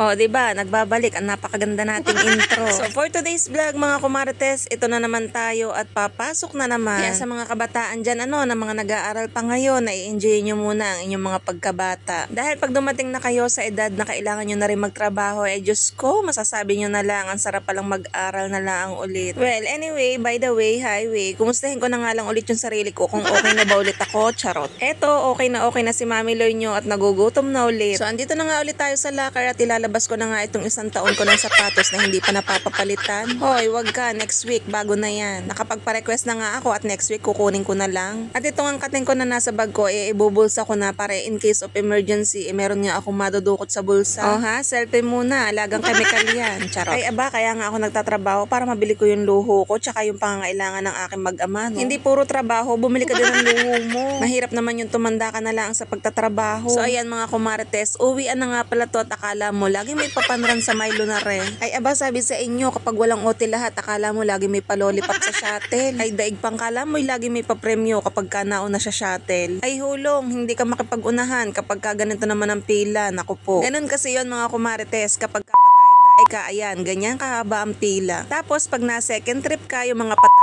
Oh, 'di ba? Nagbabalik ang napakaganda nating intro. So, for today's vlog, mga kumarites, ito na naman tayo at papasok na naman. Kaya sa mga kabataan diyan, ano, na mga nag-aaral pa ngayon, na i-enjoy nyo muna ang inyong mga pagkabata. Dahil pag dumating na kayo sa edad na kailangan nyo na rin magtrabaho, eh Diyos ko, masasabi nyo na lang, ang sarap palang mag-aral na lang ulit. Well, anyway, by the way, highway, kumustahin ko na nga lang ulit yung sarili ko kung okay na ba ulit ako, charot. Eto, okay na okay na si Mami Loy nyo at nagugutom na ulit. So, andito na nga ulit tayo sa locker at ilalabas ko na nga itong isang taon ko ng sapatos na hindi pa napapapalitan. Hoy, wag ka, next week, bago na yan. Nakapagpa-request na nga ako at next week kukunin ko na lang. At itong angkatin ko na nasa bag ko, eh, ibubulsa ko na para in case of emergency, eh, meron nga akong madudukot sa bulsa. Oh ha, selfie muna, alagang chemical yan. Charot. Ay aba, kaya nga ako nagtatrabaho para mabili ko yung luho ko tsaka yung pangangailangan ng aking mag-ama. No? Hindi puro trabaho, bumili ka din ng luho mo. Mahirap naman yung tumanda ka na lang sa pagtatrabaho. So ayan mga kumarites, uwian na nga pala to at akala mo lagi may papanran sa Milo na rin. Ay aba sabi sa inyo kapag walang OT lahat akala mo lagi may palolipop sa shuttle. Ay daig pang kala mo lagi may papremyo kapag ka nauna sa shuttle. Ay hulong, hindi ka makipag-unahan kapag ka ganito naman ang pila. Naku po. Ganun kasi yon mga kumarites kapag ka patay ka, ayan, ganyan kahaba ang pila. Tapos pag na second trip ka, yung mga patay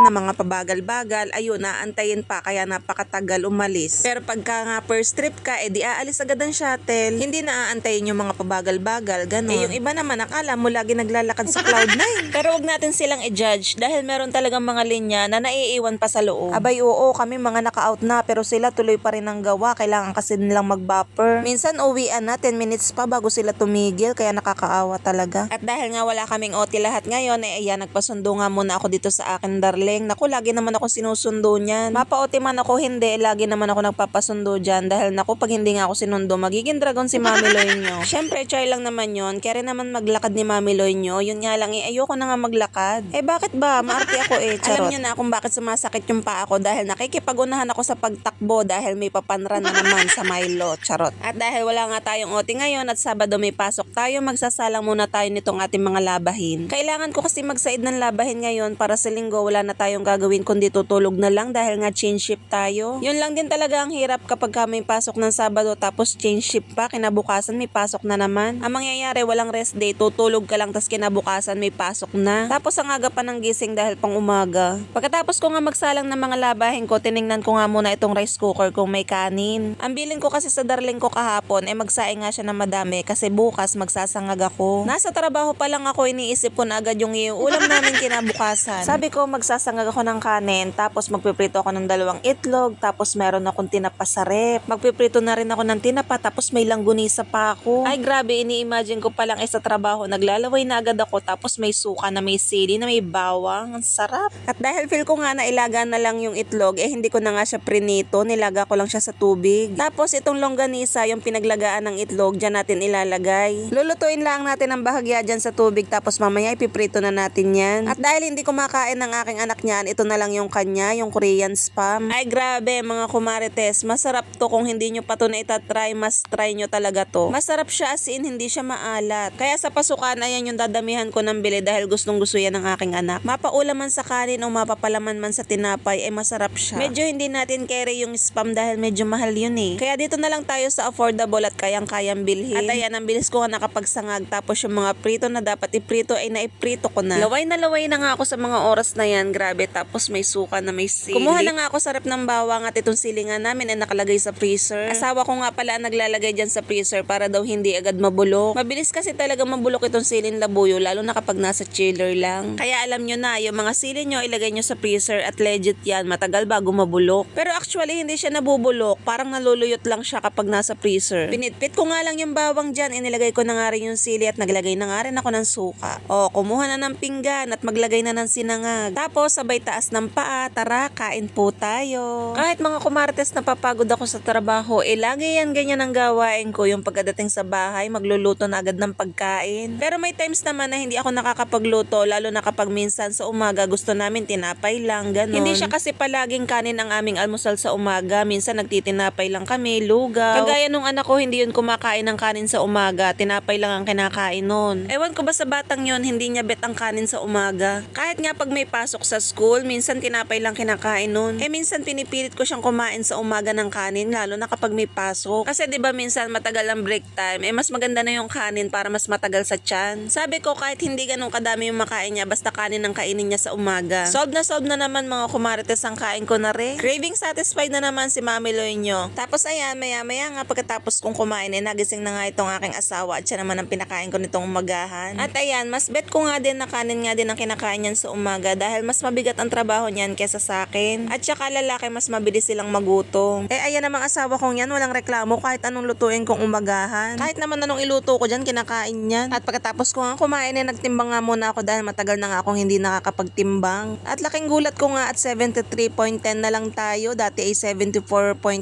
na mga pabagal-bagal, ayun, naantayin pa kaya napakatagal umalis. Pero pagka nga first trip ka, eh di aalis agad ang shuttle, hindi na aantayin yung mga pabagal-bagal, ganun. Eh yung iba naman, akala mo lagi naglalakad sa Cloud9. Pero wag natin silang i-judge dahil meron talagang mga linya na naiiwan pa sa loob. Abay, oo, kami mga naka-out na pero sila tuloy pa rin ang gawa, kailangan kasi nilang mag-buffer. Minsan uwian na, 10 minutes pa bago sila tumigil, kaya nakakaawa talaga. At dahil nga wala kaming OT lahat ngayon, eh ayan, nagpasundo nga muna ako dito sa akin darling. Naku, lagi naman ako sinusundo niyan. Mapa-OT man ako, hindi. Lagi naman ako nagpapasundo dyan. Dahil naku, pag hindi nga ako sinundo, magiging dragon si Mami Loy nyo. Siyempre, try lang naman yon Kaya naman maglakad ni Mami Loy nyo. Yun nga lang, eh, ayoko na nga maglakad. Eh, bakit ba? Maarte ako eh. Charot. Alam nyo na kung bakit sumasakit yung paa ko dahil nakikipagunahan ako sa pagtakbo dahil may papanran na naman sa Milo. Charot. At dahil wala nga tayong OT ngayon at Sabado may pasok tayo, magsasalang muna tayo nitong ating mga labahin. Kailangan ko kasi magsaid ng labahin ngayon para sa linggo wala na tayong gagawin kundi tutulog na lang dahil nga change shift tayo. Yun lang din talaga ang hirap kapag ka may pasok ng Sabado tapos change shift pa, kinabukasan may pasok na naman. Ang mangyayari walang rest day, tutulog ka lang tas kinabukasan may pasok na. Tapos ang aga pa ng gising dahil pang umaga. Pagkatapos ko nga magsalang ng mga labahin ko, tiningnan ko nga muna itong rice cooker kung may kanin. Ang bilin ko kasi sa darling ko kahapon ay magsaing nga siya ng madami kasi bukas magsasangag ako. Nasa trabaho pa lang ako iniisip ko na agad yung ulam namin kinabukasan. Sabi ko magsasangag ako ng kanin tapos magpiprito ako ng dalawang itlog tapos meron akong tinapa sa rep. Magpiprito na rin ako ng tinapa tapos may langgunisa pa ako. Ay grabe, ini-imagine ko pa lang eh trabaho naglalaway na agad ako tapos may suka na may sili na may bawang. Ang sarap. At dahil feel ko nga na ilaga na lang yung itlog eh hindi ko na nga siya prinito. Nilaga ko lang siya sa tubig. Tapos itong longganisa yung pinaglagaan ng itlog dyan natin ilalagay. Lulutuin lang natin ang bahagya dyan sa tubig tapos mamaya ipiprito na natin yan. At dahil hindi kumakain ng aking anak niyan, ito na lang yung kanya, yung Korean spam. Ay grabe mga kumarites, masarap to kung hindi nyo pa to na itatry, mas try nyo talaga to. Masarap siya as in hindi siya maalat. Kaya sa pasukan, ayan yung dadamihan ko ng bili dahil gustong gusto yan ng aking anak. Mapaula man sa kanin o mapapalaman man sa tinapay, ay masarap siya. Medyo hindi natin carry yung spam dahil medyo mahal yun eh. Kaya dito na lang tayo sa affordable at kayang-kayang bilhin. At ayan, ang bilis ko nga nakapagsangag. Tapos yung mga prito na dapat iprito ay naiprito ko na. Laway na laway na nga ako sa mga oras na yan. Grabe. Tapos may suka na may sili. Kumuha na nga ako sa rep ng bawang at itong silingan namin ay nakalagay sa freezer. Asawa ko nga pala ang naglalagay dyan sa freezer para daw hindi agad mabulok. Mabilis kasi talaga mabulok itong silin labuyo lalo na kapag nasa chiller lang. Kaya alam nyo na, yung mga sili nyo ilagay nyo sa freezer at legit yan. Matagal bago mabulok. Pero actually hindi siya nabubulok. Parang naluluyot lang siya kapag nasa freezer. Pinitpit ko nga lang yung bawang dyan. Inilagay ko na nga rin yung sili at naglagay na nga rin ako ng suka. O, kumuha na ng pinggan at maglagay na ng sinangag. Tapos sabay taas ng paa. Tara, kain po tayo. Kahit mga kumartes napapagod ako sa trabaho, eh lagi yan ganyan ang gawain ko. Yung pagdating sa bahay, magluluto na agad ng pagkain. Pero may times naman na hindi ako nakakapagluto, lalo na kapag minsan sa umaga gusto namin tinapay lang, ganun. Hindi siya kasi palaging kanin ang aming almusal sa umaga. Minsan nagtitinapay lang kami, lugaw. Kagaya nung anak ko, hindi yun kumakain ng kanin sa umaga. Tinapay lang ang kinakain nun. Ewan ko ba sa batang yon hindi niya bet ang kanin sa umaga. Kahit nga pag may pasok sa school, minsan tinapay lang kinakain nun. Eh minsan pinipilit ko siyang kumain sa umaga ng kanin, lalo na kapag may pasok. Kasi 'di ba minsan matagal ang break time, eh mas maganda na yung kanin para mas matagal sa tiyan. Sabi ko kahit hindi ganun kadami yung makain niya, basta kanin ang kainin niya sa umaga. Solve na solve na naman mga kumarites ang kain ko na rin. Craving satisfied na naman si Mami Loy nyo. Tapos ayan, maya maya nga pagkatapos kong kumain, eh nagising na nga itong aking asawa at siya naman ang pinakain ko nitong umagahan. At ayan, mas bet ko nga din na kanin nga din ang kinakain niyan sa umaga dahil mas mabigat ang trabaho niyan kesa sa akin. At saka lalaki mas mabilis silang magutom. Eh ayan namang asawa kong yan, walang reklamo kahit anong lutuin kong umagahan. Kahit naman anong iluto ko dyan, kinakain yan. At pagkatapos ko nga kumain, eh nagtimbang nga muna ako dahil matagal na nga akong hindi nakakapagtimbang. At laking gulat ko nga at 73.10 na lang tayo, dati ay 74.95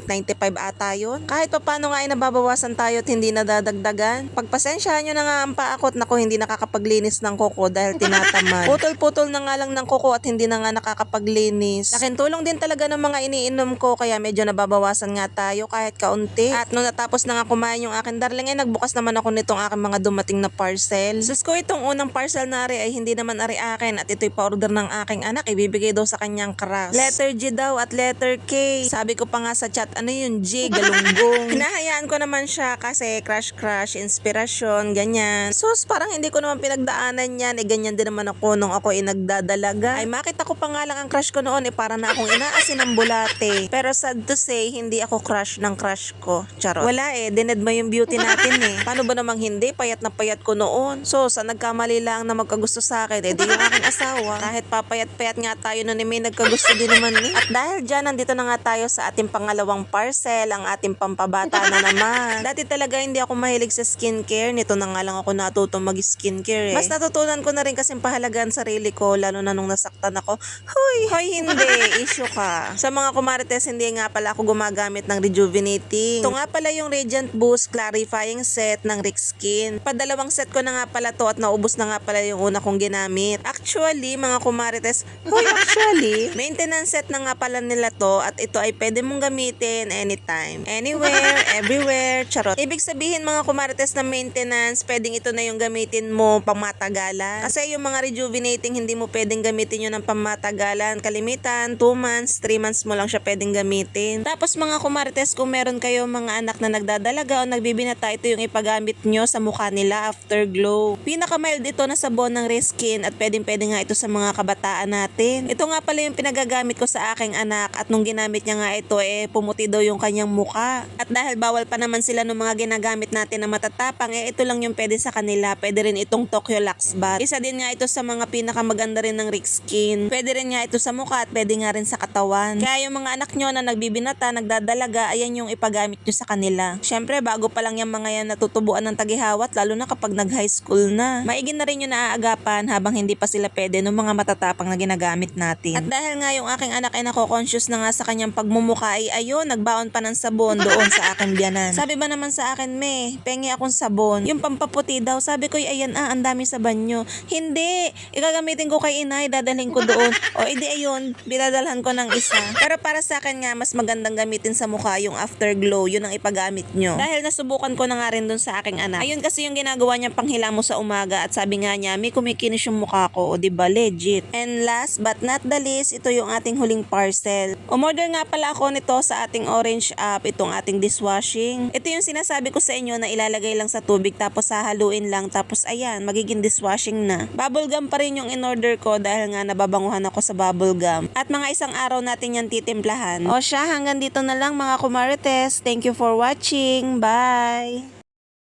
ata yun. Kahit pa paano nga ay nababawasan tayo at hindi nadadagdagan. Pagpasensyahan nyo na nga ang paakot na ko hindi nakakapaglinis ng kuko dahil tinatamad. Putol-putol na nga lang ng kuko at hindi na nga nakakapaglinis. Laking tulong din talaga ng mga iniinom ko kaya medyo nababawasan nga tayo kahit kaunti. At nung natapos na nga kumain yung akin darling ay nagbukas naman ako nitong aking mga dumating na parcel. Sus ko itong unang parcel na ari ay hindi naman ari akin at ito'y pa-order ng aking anak ibibigay daw sa kanyang crush. Letter G daw at letter K. Sabi ko pa nga sa chat ano yun G galunggong. Hinahayaan ko naman siya kasi crush crush inspirasyon ganyan. Sus parang hindi ko naman pinagdaanan yan eh ganyan din naman ako nung ako ay nagdadalaga. Ay makita ko pa nga lang ang crush ko noon eh para na akong inaasin ng bulate. Pero sad to say hindi ako crush ng crush ko. Charot. Wala eh dined mo yung beauty natin eh. Paano ba namang hindi? Payat na payat ko noon. So sa nagkamali lang na magkagusto sa akin eh di yung aking asawa. Kahit papayat-payat nga tayo noon eh may nagkagusto din naman eh. At dahil dyan nandito na nga tayo sa ating pangalawang parcel ang ating pampabata na naman. Dati talaga hindi ako mahilig sa skincare. Nito na nga lang ako natutong mag-skincare eh. Mas natutunan ko na rin kasi pahalagaan sarili ko lalo na nung nasaktan ako. Hoy! Hoy, hindi. Issue ka. Sa mga kumarites, hindi nga pala ako gumagamit ng rejuvenating. Ito nga pala yung Radiant Boost Clarifying Set ng Rick Skin. Padalawang set ko na nga pala to at naubos na nga pala yung una kong ginamit. Actually, mga kumarites, hoy, actually, maintenance set na nga pala nila to at ito ay pwede mong gamitin anytime. Anywhere, everywhere, charot. Ibig sabihin mga kumarites na maintenance, pwedeng ito na yung gamitin mo pang matagalan. Kasi yung mga rejuvenating, hindi mo pwedeng gamitin yun ng pamatagalan. Kalimitan, 2 months, 3 months mo lang siya pwedeng gamitin. Tapos mga kumarites, kung meron kayo mga anak na nagdadalaga o nagbibinata, ito yung ipagamit nyo sa mukha nila after glow. Pinaka-mild ito na sabon ng reskin at pwedeng pwede nga ito sa mga kabataan natin. Ito nga pala yung pinagagamit ko sa aking anak at nung ginamit niya nga ito eh pumuti daw yung kanyang mukha. At dahil bawal pa naman sila ng mga ginagamit natin na matatapang eh ito lang yung pwede sa kanila. Pwede rin itong Tokyo Lux Bath. Isa din nga ito sa mga pinakamaganda rin ng Rick Skin. Pwede rin nga ito sa mukha at pwede nga rin sa katawan. Kaya yung mga anak nyo na nagbibinata, nagdadalaga, ayan yung ipagamit nyo sa kanila. Syempre, bago pa lang yung mga yan natutubuan ng tagihawat, lalo na kapag nag-high school na. Maigin na rin yung naaagapan habang hindi pa sila pwede ng mga matatapang na ginagamit natin. At dahil nga yung aking anak ay nako-conscious na nga sa kanyang pagmumukha ay ayun, nagbaon pa ng sabon doon sa aking biyanan. Sabi ba naman sa akin, me, pengi akong sabon. Yung pampaputi daw, sabi ko, ayan ah, ang dami sa banyo. Hindi, igagamitin ko kay inay, dadalhin ko doon. O edi ayun, binadalhan ko ng isa. Pero para sa akin nga, mas magandang gamitin sa mukha yung afterglow, yun ang ipagamit nyo. Dahil nasubukan ko na nga rin doon sa aking anak. Ayun kasi yung ginagawa niya panghilamo sa umaga at sabi nga niya, may kumikinis yung mukha ko, o diba, legit. And last but not the least, ito yung ating huling parcel. Umorder nga pala ako nito sa ating orange app, itong ating dishwashing. Ito yung sinasabi ko sa inyo na ilalagay lang sa tubig tapos hahaluin lang tapos ayan, magiging dishwashing na. Bubblegum pa rin yung in-order ko dahil nga nababanguhan ako sa bubblegum. At mga isang araw natin yan titimplahan. O siya, hanggang dito na lang mga kumarites. Thank you for watching. Bye!